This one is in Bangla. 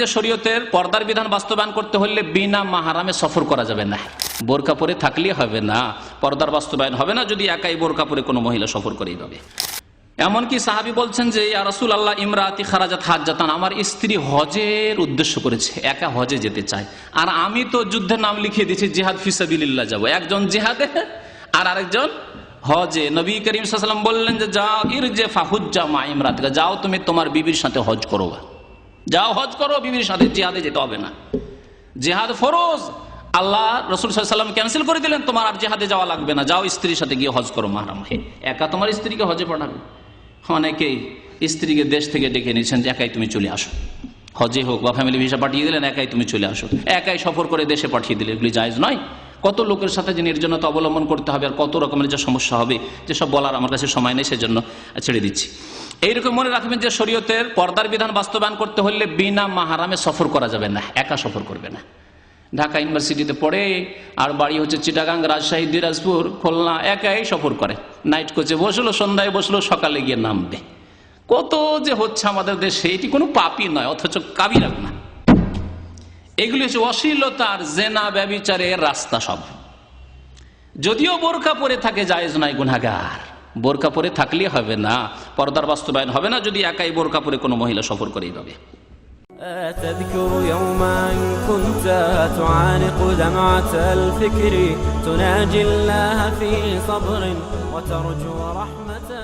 যে শরীয়তের পর্দার বিধান বাস্তবায়ন করতে হলে বিনা মাহারামে সফর করা যাবে না। বোরকা পরে থাকলে হবে না, পর্দার বাস্তবায়ন হবে না, যদি একাই বোরকা পরে কোনো মহিলা সফর করেই যাবে। এমনকি সাহাবি বলছেন যে রাসুল আল্লাহ ইমরাতি খারাজাত হাজাতান আমার স্ত্রী হজের উদ্দেশ্য করেছে, একা হজে যেতে চায়। আর আমি তো যুদ্ধের নাম লিখিয়ে দিয়েছি, জেহাদ ফিসাবিল্লাহ যাব। একজন জেহাদে, আর আরেকজন হজে। নবী করিম সাল্লাম বললেন যে, যাও ইর যে ফাহুজ্জা মা ইমরাতকে, যাও তুমি তোমার বিবির সাথে হজ করো যাও হজ করো, বিবির সাথে জিহাদে যেতে হবে না। জেহাদ ফরজ। আল্লাহ রসুল সাল্লাম ক্যান্সেল করে দিলেন, তোমার আর জেহাদে যাওয়া লাগবে না। যাও স্ত্রীর সাথে গিয়ে হজ করো, মাহারাম একা তোমার স্ত্রীকে হজে পাঠাবে? অনেকেই স্ত্রীকে দেশ থেকে ডেকে নিয়েছেন যে, একাই তুমি চলে আসো। হজে হোক বা ফ্যামিলি ভিসা পাঠিয়ে দিলেন, একাই তুমি চলে আসো। একাই সফর করে দেশে পাঠিয়ে দিলে এগুলি জায়জ নয়। কত লোকের সাথে যে নির্জনতা অবলম্বন করতে হবে আর কত রকমের যে সমস্যা হবে, যেসব বলার আমার কাছে সময় নেই, সেজন্য ছেড়ে দিচ্ছি। এইরকম মনে রাখবেন যে শরীয়তের পর্দার বিধান বাস্তবায়ন করতে হলে বিনা মাহারামে সফর করা যাবে না, একা সফর করবে না। ঢাকা ইউনিভার্সিটিতে পড়ে আর বাড়ি হচ্ছে চিটাগাং, রাজশাহী, দিনাজপুর, খুলনা, একাই সফর করে। নাইট কোচে বসল, সন্ধ্যায় বসল, সকালে গিয়ে নামবে। কত যে হচ্ছে আমাদের দেশে, এটি কোনো পাপই নয়, অথচ কাবিরা না এগুলি হচ্ছে অশ্লীলতার, জেনা, ব্যবিচারের রাস্তা সব। যদিও বোরকা পরে থাকে, জায়েজ নয় গুনাগার বোরকা পরে থাকলে হবে না পর্দার বাস্তবায়ন হবে না যদি একাই বোরকা পরে কোনো মহিলা সফর করেই যাবে أتذكر يوما كنت تعانق دمعة الفكر تناجي الله في صبر وترجو رحمته